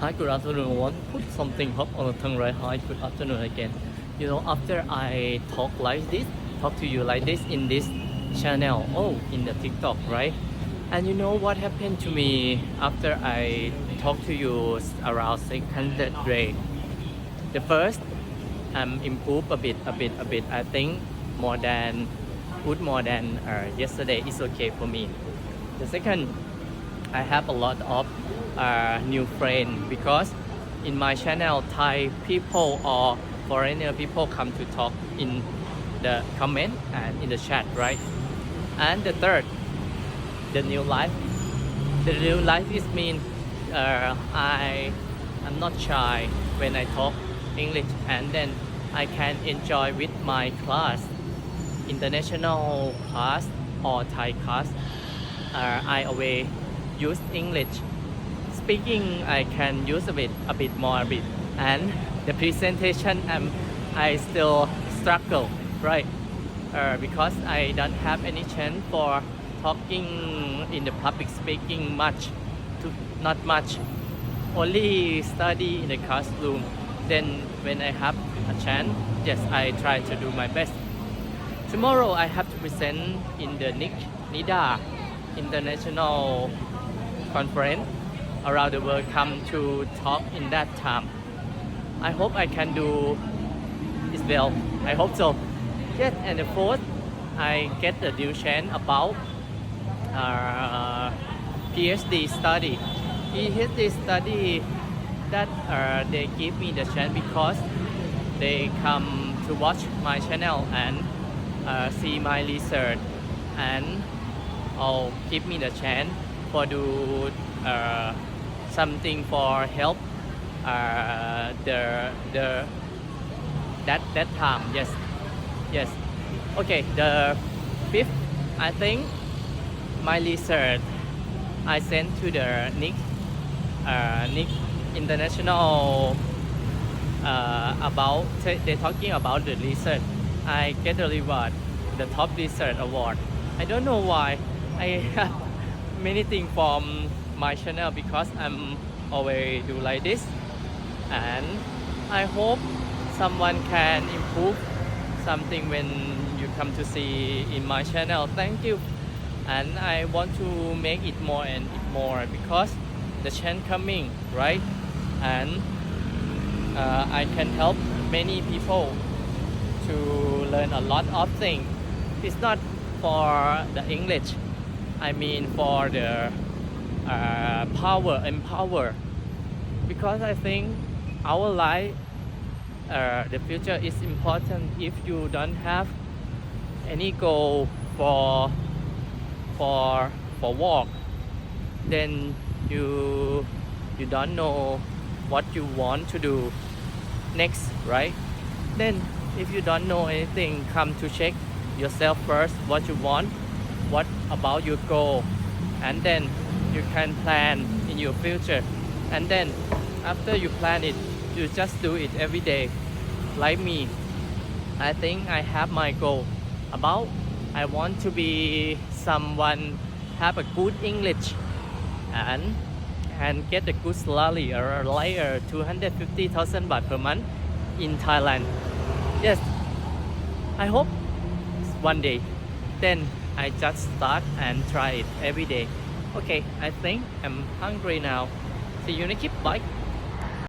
Hi, good afternoon. To put something hot on the tongue right. Hi, good afternoon again. You know, after I talk like this, talk to you like this in this channel, oh, in the TikTok, right? And you know what happened to me after I talk to you around 600 day? The first, um, improve a bit, a bit, a bit. I think more than, good more than uh, yesterday is okay for me. The second, I have a lot of uh, new friends because in my channel, Thai people or foreigner people come to talk in the comment and in the chat, right? And the third, the new life. The new life is mean uh, I am not shy when I talk English and then I can enjoy with my class, international class or Thai class. Uh, I always use English. Speaking, I can use a bit, a bit more, a bit. And the presentation, um, I still struggle, right? Uh, because I don't have any chance for talking in the public speaking much, to, not much. Only study in the classroom. Then when I have a chance, yes, I try to do my best. Tomorrow I have to present in the NIC NIDA International Conference around the world come to talk in that time. I hope I can do it well. I hope so. Yes, and the fourth, I get the chance about uh, PhD study. PhD study that uh, they give me the chance because they come to watch my channel and uh, see my research and oh, give me the chance for do uh, something for help uh, the the that that time yes yes. Okay the fifth I think my research I sent to the Nick uh, Nick International uh, about they talking about the research I get the reward the top research award. I don't know why. I many things from my channel because I'm always do like this. And I hope someone can improve something when you come to see in my channel. Thank you. And I want to make it more and more because the chance coming right? And uh, I can help many people to learn a lot of things it's not for the English I mean for the uh, power empower. Because I think our life uh, the future is important if you don't have any goal for for for work. Then you you don't know what you want to do next right? Then if you don't know anything come to check yourself first what you want what about your goal and then you can plan in your future and then after you plan it you just do it every day like me i think i have my goal about i want to be someone have a good english and and get a good salary or like uh, 250,000 baht per month in Thailand. Yes, I hope one day. Then I just start and try it every day. Okay, I think I'm hungry now. See you next clip. Bye.